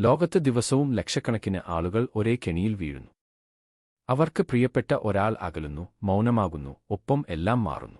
ലോകത്ത് ദിവസവും ലക്ഷക്കണക്കിന് ആളുകൾ ഒരേ കെണിയിൽ വീഴുന്നു. അവർക്ക് പ്രിയപ്പെട്ട ഒരാൾ അകലുന്നു മൗനമാകുന്നു ഒപ്പം എല്ലാം മാറുന്നു.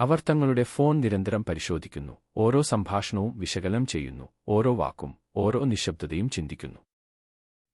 അവർ തങ്ങളുടെ ഫോൺ നിരന്തരം പരിശോധിക്കുന്നു ഓരോ സംഭാഷണവും വിശകലനം ചെയ്യുന്നു ഓരോ വാക്കും ഓരോ നിശബ്ദതയും ചിന്തിക്കുന്നു.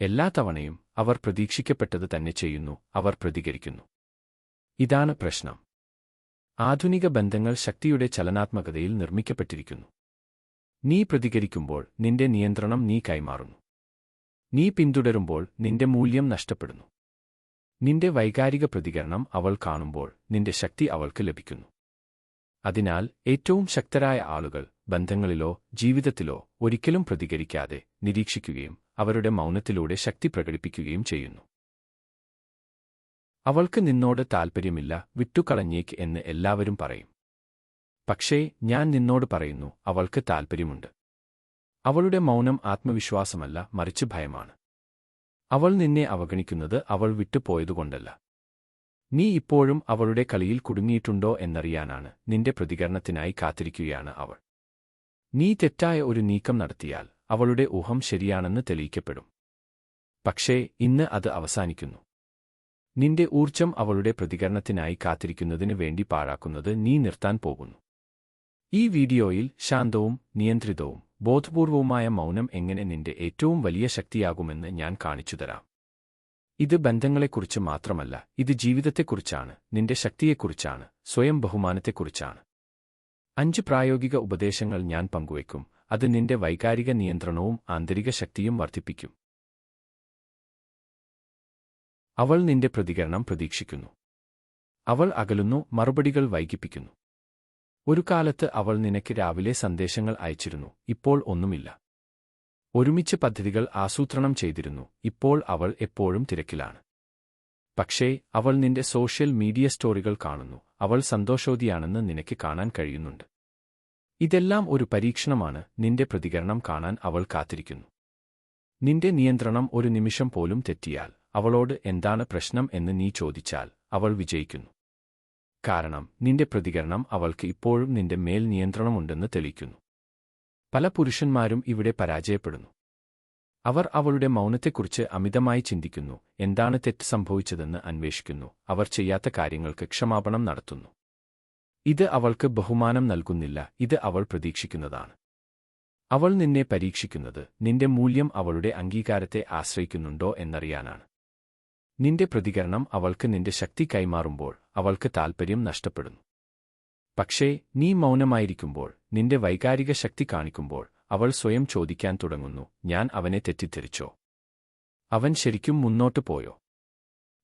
എല്ലാ തവണയും അവർ പ്രതീക്ഷിക്കപ്പെട്ടത് തന്നെ ചെയ്യുന്നു അവർ പ്രതികരിക്കുന്നു. ഇതാണ് പ്രശ്നം. ആധുനിക ബന്ധങ്ങൾ ശക്തിയുടെ ചലനാത്മകതയിൽ നിർമ്മിക്കപ്പെട്ടിരിക്കുന്നു. നീ പ്രതികരിക്കുമ്പോൾ നിന്റെ നിയന്ത്രണം നീ കൈമാറുന്നു. നീ പിന്തുടരുമ്പോൾ നിന്റെ മൂല്യം നഷ്ടപ്പെടുന്നു. നിന്റെ വൈകാരിക പ്രതികരണം അവൾ കാണുമ്പോൾ നിന്റെ ശക്തി അവൾക്ക് ലഭിക്കുന്നു. അതിനാൽ ഏറ്റവും ശക്തരായ ആളുകൾ ബന്ധങ്ങളിലോ ജീവിതത്തിലോ ഒരിക്കലും പ്രതികരിക്കാതെ നിരീക്ഷിക്കുകയും അവരുടെ മൗനത്തിലൂടെ ശക്തി പ്രകടിപ്പിക്കുകയും ചെയ്യുന്നു. അവൾക്ക് നിന്നോട് താൽപ്പര്യമില്ല വിട്ടുകളഞ്ഞേക്ക് എന്ന് എല്ലാവരും പറയും. പക്ഷേ ഞാൻ നിന്നോട് പറയുന്നു അവൾക്ക് താൽപ്പര്യമുണ്ട് അവളുടെ മൗനം ആത്മവിശ്വാസമല്ല മറിച്ച് ഭയമാണ്. അവൾ നിന്നെ അവഗണിക്കുന്നത് അവൾ വിട്ടുപോയതുകൊണ്ടല്ല. നീ ഇപ്പോഴും അവളുടെ കളിയിൽ കുടുങ്ങിയിട്ടുണ്ടോ എന്നറിയാനാണ് നിന്റെ പ്രതികരണത്തിനായി കാത്തിരിക്കുകയാണ് അവൾ. നീ തെറ്റായ ഒരു നീക്കം നടത്തിയാൽ അവളുടെ ഊഹം ശരിയാണെന്ന് തെളിയിക്കപ്പെടും. പക്ഷേ ഇന്ന് അത് അവസാനിക്കുന്നു. നിന്റെ ഊർജം അവളുടെ പ്രതികരണത്തിനായി കാത്തിരിക്കുന്നതിന് വേണ്ടി പാഴാക്കുന്നത് നീ നിർത്താൻ പോകുന്നു. ഈ വീഡിയോയിൽ ശാന്തവും നിയന്ത്രിതവും ബോധപൂർവവുമായ മൗനം എങ്ങനെ നിന്റെ ഏറ്റവും വലിയ ശക്തിയാകുമെന്ന് ഞാൻ കാണിച്ചുതരാം ഇത് ബന്ധങ്ങളെക്കുറിച്ച് മാത്രമല്ല ഇത് ജീവിതത്തെക്കുറിച്ചാണ് നിന്റെ ശക്തിയെക്കുറിച്ചാണ് സ്വയം ബഹുമാനത്തെക്കുറിച്ചാണ്. അഞ്ച് പ്രായോഗിക ഉപദേശങ്ങൾ ഞാൻ പങ്കുവയ്ക്കും അത് നിന്റെ വൈകാരിക നിയന്ത്രണവും ആന്തരിക ശക്തിയും വർദ്ധിപ്പിക്കും. അവൾ നിന്റെ പ്രതികരണം പ്രതീക്ഷിക്കുന്നു. അവൾ അകലുന്നു മറുപടികൾ വൈകിപ്പിക്കുന്നു. ഒരു കാലത്ത് അവൾ നിനക്ക് രാവിലെ സന്ദേശങ്ങൾ അയച്ചിരുന്നു ഇപ്പോൾ ഒന്നുമില്ല. ഒരുമിച്ച് പദ്ധതികൾ ആസൂത്രണം ചെയ്തിരുന്നു ഇപ്പോൾ അവൾ എപ്പോഴും തിരക്കിലാണ്. പക്ഷേ അവൾ നിന്റെ സോഷ്യൽ മീഡിയ സ്റ്റോറികൾ കാണുന്നു അവൾ സന്തോഷവതിയാണെന്ന് നിനക്ക് കാണാൻ കഴിയുന്നുണ്ട്. ഇതെല്ലാം ഒരു പരീക്ഷണമാണ് നിന്റെ പ്രതികരണം കാണാൻ അവൾ കാത്തിരിക്കുന്നു. നിന്റെ നിയന്ത്രണം ഒരു നിമിഷം പോലും തെറ്റിയാൽ അവളോട് എന്താണ് പ്രശ്നം എന്ന് നീ ചോദിച്ചാൽ അവൾ വിജയിക്കുന്നു. കാരണം നിന്റെ പ്രതികരണം അവൾക്ക് ഇപ്പോഴും നിന്റെ മേൽ നിയന്ത്രണമുണ്ടെന്ന് തെളിക്കുന്നു പല പുരുഷന്മാരും ഇവിടെ പരാജയപ്പെടുന്നു. അവർ അവളുടെ മൗനത്തെക്കുറിച്ച് അമിതമായി ചിന്തിക്കുന്നു. എന്താണ് തെറ്റ് സംഭവിച്ചതെന്ന് അന്വേഷിക്കുന്നു. അവർ ചെയ്യാത്ത കാര്യങ്ങൾക്ക് ക്ഷമാപണം നടത്തുന്നു. ഇത് അവൾക്ക് ബഹുമാനം നൽകുന്നില്ല. ഇത് അവൾ പ്രതീക്ഷിക്കുന്നതാണ്. അവൾ നിന്നെ പരീക്ഷിക്കുന്നത്. നിന്റെ മൂല്യം അവളുടെ അംഗീകാരത്തെ ആശ്രയിക്കുന്നുണ്ടോ എന്നറിയാനാണ്. നിന്റെ പ്രതികരണം അവൾക്ക് നിന്റെ ശക്തി കൈമാറുമ്പോൾ അവൾക്ക് താൽപ്പര്യം നഷ്ടപ്പെടുന്നു. പക്ഷേ നീ മൗനമായിരിക്കുമ്പോൾ നിന്റെ വൈകാരിക ശക്തി കാണിക്കുമ്പോൾ അവൾ സ്വയം ചോദിക്കാൻ തുടങ്ങുന്നു ഞാൻ അവനെ തെറ്റിദ്ധരിച്ചോ? അവൻ ശരിക്കും മുന്നോട്ടു പോയോ?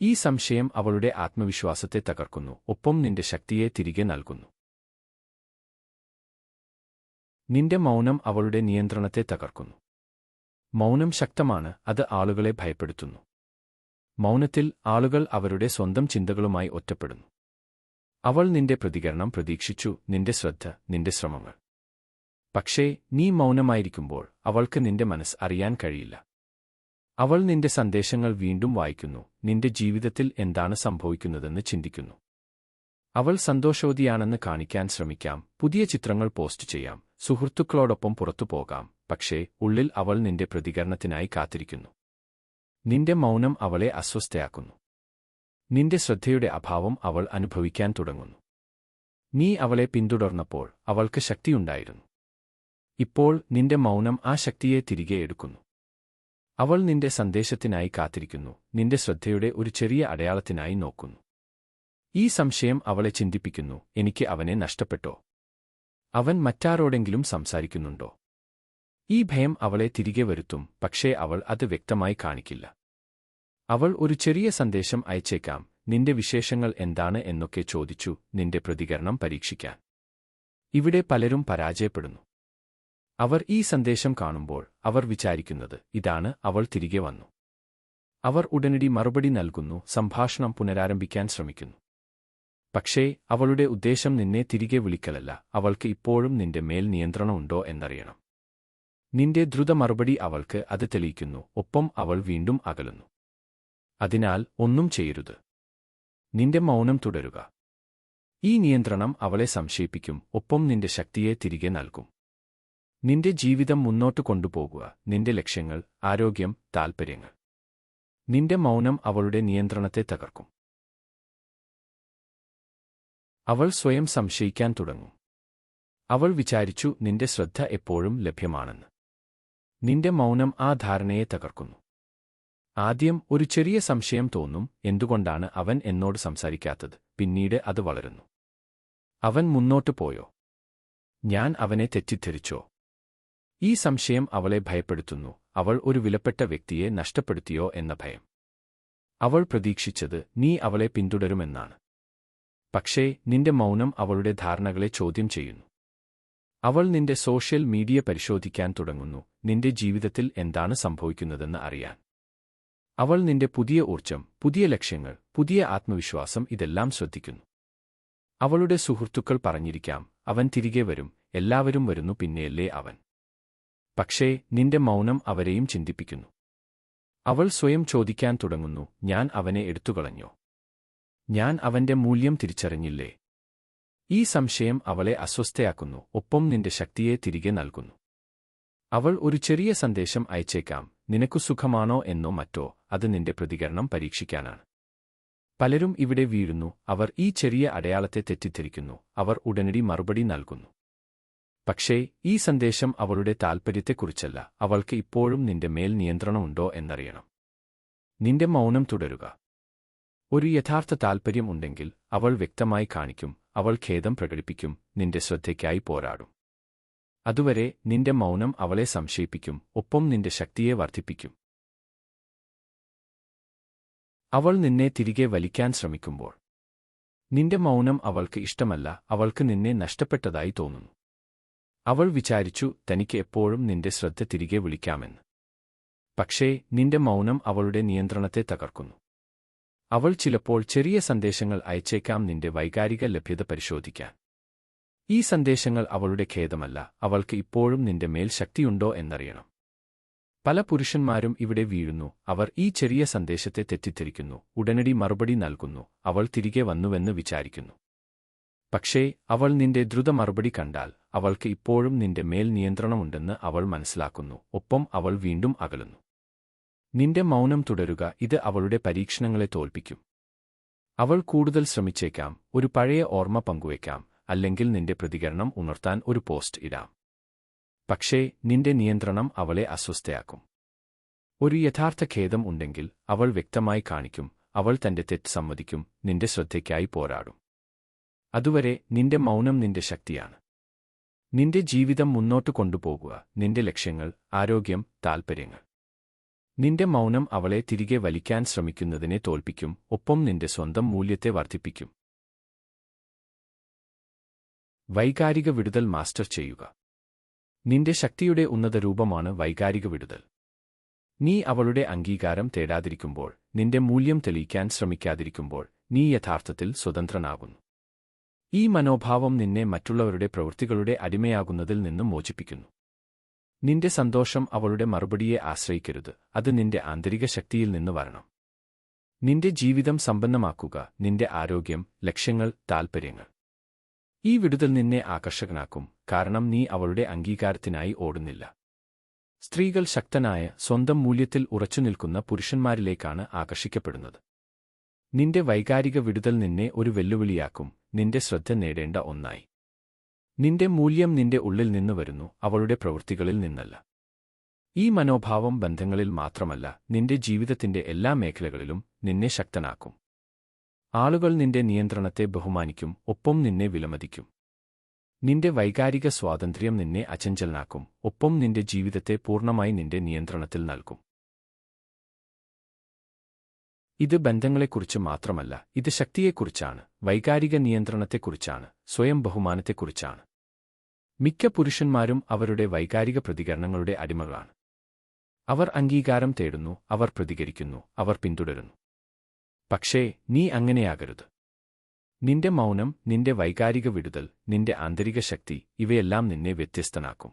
ഈ സംശയം അവളുടെ ആത്മവിശ്വാസത്തെ തകർക്കുന്നു ഒപ്പം നിന്റെ ശക്തിയെ തിരികെ നൽകുന്നു. നിന്റെ മൗനം അവളുടെ നിയന്ത്രണത്തെ തകർക്കുന്നു. മൗനം ശക്തമാണ് അത് ആളുകളെ ഭയപ്പെടുത്തുന്നു. മൗനത്തിൽ ആളുകൾ അവരുടെ സ്വന്തം ചിന്തകളുമായി ഒറ്റപ്പെടുന്നു. അവൾ നിന്റെ പ്രതികരണം പ്രതീക്ഷിച്ചു നിന്റെ ശ്രദ്ധ നിന്റെ ശ്രമങ്ങൾ. പക്ഷേ നീ മൗനമായിരിക്കുമ്പോൾ അവൾക്ക് നിന്റെ മനസ്സ് അറിയാൻ കഴിയില്ല. അവൾ നിന്റെ സന്ദേശങ്ങൾ വീണ്ടും വായിക്കുന്നു നിന്റെ ജീവിതത്തിൽ എന്താണ് സംഭവിക്കുന്നതെന്ന് ചിന്തിക്കുന്നു. അവൾ സന്തോഷവതിയാണെന്ന് കാണിക്കാൻ ശ്രമിക്കാം പുതിയ ചിത്രങ്ങൾ പോസ്റ്റ് ചെയ്യാം സുഹൃത്തുക്കളോടൊപ്പം പുറത്തു പോകാം പക്ഷേ ഉള്ളിൽ അവൾ നിന്റെ പ്രതികരണത്തിനായി കാത്തിരിക്കുന്നു. നിന്റെ മൗനം അവളെ അസ്വസ്ഥയാക്കുന്നു. നിന്റെ ശ്രദ്ധയുടെ അഭാവം അവൾ അനുഭവിക്കാൻ തുടങ്ങുന്നു. നീ അവളെ പിന്തുടർന്നപ്പോൾ അവൾക്ക് ശക്തിയുണ്ടായിരുന്നു. ഇപ്പോൾ നിന്റെ മൗനം ആ ശക്തിയെ തിരികെ എടുക്കുന്നു. അവൾ നിന്റെ സന്ദേശത്തിനായി കാത്തിരിക്കുന്നു നിന്റെ ശ്രദ്ധയുടെ ഒരു ചെറിയ അടയാളത്തിനായി നോക്കുന്നു. ഈ സംശയം അവളെ ചിന്തിപ്പിക്കുന്നു എനിക്ക് അവനെ നഷ്ടപ്പെട്ടോ? അവൻ മറ്റാരോടെങ്കിലും സംസാരിക്കുന്നുണ്ടോ? ഈ ഭയം അവളെ തിരികെ വരുത്തും പക്ഷേ അവൾ അത് വ്യക്തമായി കാണിക്കില്ല. അവൾ ഒരു ചെറിയ സന്ദേശം അയച്ചേക്കാം നിന്റെ വിശേഷങ്ങൾ എന്താണ്? എന്നൊക്കെ ചോദിച്ചു നിന്റെ പ്രതികരണം പരീക്ഷിക്കാൻ. ഇവിടെ പലരും പരാജയപ്പെടുന്നു. അവർ ഈ സന്ദേശം കാണുമ്പോൾ അവർ വിചാരിക്കുന്നത് ഇതാണ് അവൾ തിരികെ വന്നു. അവർ ഉടനടി മറുപടി നൽകുന്നു സംഭാഷണം പുനരാരംഭിക്കാൻ ശ്രമിക്കുന്നു. പക്ഷേ അവളുടെ ഉദ്ദേശം നിന്നെ തിരികെ വിളിക്കലല്ല അവൾക്ക് ഇപ്പോഴും നിന്റെ മേൽ നിയന്ത്രണമുണ്ടോ എന്നറിയണം. നിന്റെ ദ്രുത മറുപടി അവൾക്ക് അത് തെളിയിക്കുന്നു. ഒപ്പം അവൾ വീണ്ടും അകലുന്നു. അതിനാൽ ഒന്നും ചെയ്യരുത്. നിന്റെ മൗനം തുടരുക. ഈ നിയന്ത്രണം അവളെ സംശയിപ്പിക്കും. ഒപ്പം നിന്റെ ശക്തിയെ തിരികെ നൽകും. നിന്റെ ജീവിതം മുന്നോട്ട് കൊണ്ടുപോകുക. നിന്റെ ലക്ഷ്യങ്ങൾ ആരോഗ്യം താൽപ്പര്യങ്ങൾ നിന്റെ മൗനം അവളുടെ നിയന്ത്രണത്തെ തകർക്കും. അവൾ സ്വയം സംശയിക്കാൻ തുടങ്ങും. അവൾ വിചാരിച്ചു നിന്റെ ശ്രദ്ധ എപ്പോഴും ലഭ്യമാണെന്ന്. നിന്റെ മൗനം ആ ധാരണയെ തകർക്കുന്നു. ആദ്യം ഒരു ചെറിയ സംശയം തോന്നും എന്തുകൊണ്ടാണ് അവൻ എന്നോട് സംസാരിക്കാത്തത് പിന്നീട് അത് വളരുന്നു. അവൻ മുന്നോട്ടു പോയോ? ഞാൻ അവനെ തെറ്റിദ്ധരിച്ചോ? ഈ സംശയം അവളെ ഭയപ്പെടുത്തുന്നു അവൾ ഒരു വിലപ്പെട്ട വ്യക്തിയെ നഷ്ടപ്പെടുത്തിയോ എന്ന ഭയം. അവൾ പ്രതീക്ഷിച്ചത് നീ അവളെ പിന്തുടരുമെന്നാണ്. പക്ഷേ നിന്റെ മൗനം അവളുടെ ധാരണകളെ ചോദ്യം ചെയ്യുന്നു. അവൾ നിന്റെ സോഷ്യൽ മീഡിയ പരിശോധിക്കാൻ തുടങ്ങുന്നു നിന്റെ ജീവിതത്തിൽ എന്താണ് സംഭവിക്കുന്നതെന്ന് അറിയാൻ. അവൾ നിന്റെ പുതിയ ഊർജം പുതിയ ലക്ഷ്യങ്ങൾ പുതിയ ആത്മവിശ്വാസം ഇതെല്ലാം ശ്രദ്ധിക്കുന്നു. അവളുടെ സുഹൃത്തുക്കൾ പറഞ്ഞിരിക്കാം അവൻ തിരികെ വരും എല്ലാവരും വരുന്നു പിന്നെയല്ലേ അവൻ. പക്ഷേ നിന്റെ മൗനം അവരെയും ചിന്തിപ്പിക്കുന്നു. അവൾ സ്വയം ചോദിക്കാൻ തുടങ്ങുന്നു ഞാൻ അവനെ എടുത്തുകളഞ്ഞോ? ഞാൻ അവന്റെ മൂല്യം തിരിച്ചറിഞ്ഞില്ലേ? ഈ സംശയം അവളെ അസ്വസ്ഥയാക്കുന്നു ഒപ്പം നിന്റെ ശക്തിയെ തിരികെ നൽകുന്നു. അവൾ ഒരു ചെറിയ സന്ദേശം അയച്ചേക്കാം. നിനക്കു സുഖമാണോ എന്നോ മറ്റോ അത് നിന്റെ പ്രതികരണം പരീക്ഷിക്കാനാണ്. പലരും ഇവിടെ വീഴുന്നു. അവർ ഈ ചെറിയ അടയാളത്തെ തെറ്റിദ്ധരിക്കുന്നു. അവർ ഉടനടി മറുപടി നൽകുന്നു. പക്ഷേ ഈ സന്ദേശം അവളുടെ താൽപ്പര്യത്തെക്കുറിച്ചല്ല അവൾക്ക് ഇപ്പോഴും നിന്റെ മേൽ നിയന്ത്രണമുണ്ടോ എന്നറിയണം. നിന്റെ മൗനം തുടരുക. ഒരു യഥാർത്ഥ താൽപ്പര്യം ഉണ്ടെങ്കിൽ അവൾ വ്യക്തമായി കാണിക്കും. അവൾ ഖേദം പ്രകടിപ്പിക്കും. നിന്റെ ശ്രദ്ധയ്ക്കായി പോരാടും. അതുവരെ നിന്റെ മൗനം അവളെ സംശയിപ്പിക്കും ഒപ്പം നിന്റെ ശക്തിയെ വർദ്ധിപ്പിക്കും. അവൾ നിന്നെ തിരികെ വലിക്കാൻ ശ്രമിക്കുമ്പോൾ. നിന്റെ മൗനം അവൾക്ക് ഇഷ്ടമല്ല അവൾക്ക് നിന്നെ നഷ്ടപ്പെട്ടതായി തോന്നുന്നു. അവൾ വിചാരിച്ചു തനിക്ക് എപ്പോഴും നിന്റെ ശ്രദ്ധ തിരികെ വിളിക്കാമെന്ന്. പക്ഷേ നിന്റെ മൗനം അവളുടെ നിയന്ത്രണത്തെ തകർക്കുന്നു. അവൾ ചിലപ്പോൾ ചെറിയ സന്ദേശങ്ങൾ അയച്ചേക്കാം നിന്റെ വൈകാരിക ലഭ്യത പരിശോധിക്കാൻ. ഈ സന്ദേശങ്ങൾ അവളുടെ ഖേദമല്ല. അവൾക്ക് ഇപ്പോഴും നിന്റെ മേൽ ശക്തിയുണ്ടോ എന്നറിയണം. പല പുരുഷന്മാരും ഇവിടെ വീഴുന്നു. അവർ ഈ ചെറിയ സന്ദേശത്തെ തെറ്റിദ്ധരിക്കുന്നു. ഉടനടി മറുപടി നൽകുന്നു. അവൾ തിരികെ വന്നുവെന്ന് വിചാരിക്കുന്നു. പക്ഷേ അവൾ നിന്റെ ദ്രുത മറുപടി കണ്ടാൽ അവൾക്ക് ഇപ്പോഴും നിന്റെ മേൽ നിയന്ത്രണമുണ്ടെന്ന് അവൾ മനസ്സിലാക്കുന്നു. ഒപ്പം അവൾ വീണ്ടും അകലുന്നു. നിന്റെ മൗനം തുടരുക ഇത് അവളുടെ പരീക്ഷണങ്ങളെ തോൽപ്പിക്കും. അവൾ കൂടുതൽ ശ്രമിച്ചേക്കാം. ഒരു പഴയ ഓർമ്മ പങ്കുവയ്ക്കാം അല്ലെങ്കിൽ നിന്റെ പ്രതികരണം ഉണർത്താൻ ഒരു പോസ്റ്റ് ഇടാം. പക്ഷേ നിന്റെ നിയന്ത്രണം അവളെ അസ്വസ്ഥയാക്കും. ഒരു യഥാർത്ഥ ഖേദം ഉണ്ടെങ്കിൽ അവൾ വ്യക്തമായി കാണിക്കും അവൾ തന്റെ തെറ്റ് സമ്മതിക്കും നിന്റെ ശ്രദ്ധയ്ക്കായി പോരാടും. അതുവരെ നിന്റെ മൗനം നിന്റെ ശക്തിയാണ്. നിന്റെ ജീവിതം മുന്നോട്ട് കൊണ്ടുപോകുക നിന്റെ ലക്ഷ്യങ്ങൾ ആരോഗ്യം താൽപ്പര്യങ്ങൾ നിന്റെ മൗനം അവളെ തിരികെ വലിക്കാൻ ശ്രമിക്കുന്നതിനെ തോൽപ്പിക്കും ഒപ്പം നിന്റെ സ്വന്തം മൂല്യത്തെ വർദ്ധിപ്പിക്കും. വൈകാരിക വിടുതൽ മാസ്റ്റർ ചെയ്യുക. നിന്റെ ശക്തിയുടെ ഉന്നത രൂപമാണ് വൈകാരിക വിടുതൽ. നീ അവളുടെ അംഗീകാരം തേടാതിരിക്കുമ്പോൾ നിന്റെ മൂല്യം തെളിയിക്കാൻ ശ്രമിക്കാതിരിക്കുമ്പോൾ നീ യഥാർത്ഥത്തിൽ സ്വതന്ത്രനാകുന്നു. ഈ മനോഭാവം നിന്നെ മറ്റുള്ളവരുടെ പ്രവൃത്തികളുടെ അടിമയാകുന്നതിൽ നിന്നും മോചിപ്പിക്കുന്നു. നിന്റെ സന്തോഷം അവളുടെ മറുപടിയെ ആശ്രയിക്കരുത് അത് നിന്റെ ആന്തരിക ശക്തിയിൽ നിന്ന് വരണം. നിന്റെ ജീവിതം സമ്പന്നമാക്കുക നിന്റെ ആരോഗ്യം ലക്ഷ്യങ്ങൾ താൽപ്പര്യങ്ങൾ. ഈ വിടുതൽ നിന്നെ ആകർഷകനാക്കും കാരണം നീ അവളുടെ അംഗീകാരത്തിനായി ഓടുന്നില്ല. സ്ത്രീകൾ ശക്തനായ സ്വന്തം മൂല്യത്തിൽ ഉറച്ചുനിൽക്കുന്ന പുരുഷന്മാരിലേക്കാണ് ആകർഷിക്കപ്പെടുന്നത്. നിന്റെ വൈകാരിക വിടുതൽ നിന്നെ ഒരു വെല്ലുവിളിയാക്കും നിന്റെ ശ്രദ്ധ നേടേണ്ട ഒന്നായി. നിന്റെ മൂല്യം നിന്റെ ഉള്ളിൽ നിന്ന് വരുന്നു അവളുടെ പ്രവൃത്തികളിൽ നിന്നല്ല. ഈ മനോഭാവം ബന്ധങ്ങളിൽ മാത്രമല്ല നിന്റെ ജീവിതത്തിന്റെ എല്ലാ മേഖലകളിലും നിന്നെ ശക്തനാക്കും. ആളുകൾ നിന്റെ നിയന്ത്രണത്തെ ബഹുമാനിക്കും ഒപ്പം നിന്നെ വിലമതിക്കും. നിന്റെ വൈകാരിക സ്വാതന്ത്ര്യം നിന്നെ അചഞ്ചലനാക്കും ഒപ്പം നിന്റെ ജീവിതത്തെ പൂർണമായി നിന്റെ നിയന്ത്രണത്തിൽ നൽകും. ഇത് ബന്ധങ്ങളെക്കുറിച്ച് മാത്രമല്ല ഇത് ശക്തിയെക്കുറിച്ചാണ് വൈകാരിക നിയന്ത്രണത്തെക്കുറിച്ചാണ് സ്വയം ബഹുമാനത്തെക്കുറിച്ചാണ്. മിക്ക പുരുഷന്മാരും അവരുടെ വൈകാരിക പ്രതികരണങ്ങളുടെ അടിമകളാണ്. അവർ അംഗീകാരം തേടുന്നു അവർ പ്രതികരിക്കുന്നു അവർ പിന്തുടരുന്നു. പക്ഷേ നീ അങ്ങനെയാകരുത്. നിന്റെ മൗനം നിന്റെ വൈകാരിക വിടുതൽ നിന്റെ ആന്തരിക ശക്തി ഇവയെല്ലാം നിന്നെ വ്യത്യസ്തനാക്കും.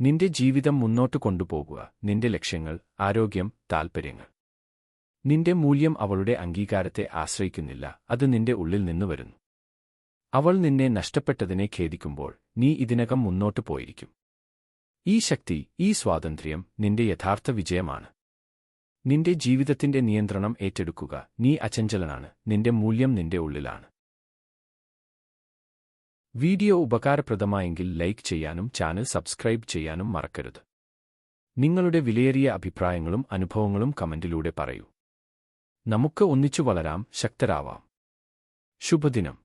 നിന്റെ ജീവിതം മുന്നോട്ട് കൊണ്ടുപോകുക നിന്റെ ലക്ഷ്യങ്ങൾ ആരോഗ്യം താൽപ്പര്യങ്ങൾ. നിന്റെ മൂല്യം അവളുടെ അംഗീകാരത്തെ ആശ്രയിക്കുന്നില്ല അത് നിന്റെ ഉള്ളിൽ നിന്ന് വരുന്നു. അവൾ നിന്നെ നഷ്ടപ്പെട്ടതിനെ ഖേദിക്കുമ്പോൾ നീ ഇതിനകം മുന്നോട്ട് പോയിരിക്കും. ഈ ശക്തി ഈ സ്വാതന്ത്ര്യം നിന്റെ യഥാർത്ഥ വിജയമാണ്. നിന്റെ ജീവിതത്തിന്റെ നിയന്ത്രണം ഏറ്റെടുക്കുക. നീ അചഞ്ചലനാണ്. നിന്റെ മൂല്യം നിന്റെ ഉള്ളിലാണ്. വീഡിയോ ഉപകാരപ്രദമായെങ്കിൽ ലൈക്ക് ചെയ്യാനും ചാനൽ സബ്സ്ക്രൈബ് ചെയ്യാനും മറക്കരുത്. നിങ്ങളുടെ വിലയേറിയ അഭിപ്രായങ്ങളും അനുഭവങ്ങളും കമന്റിലൂടെ പറയൂ. നമുക്ക് ഒന്നിച്ചു വളരാം. ശക്തരാവാം. ശുഭദിനം.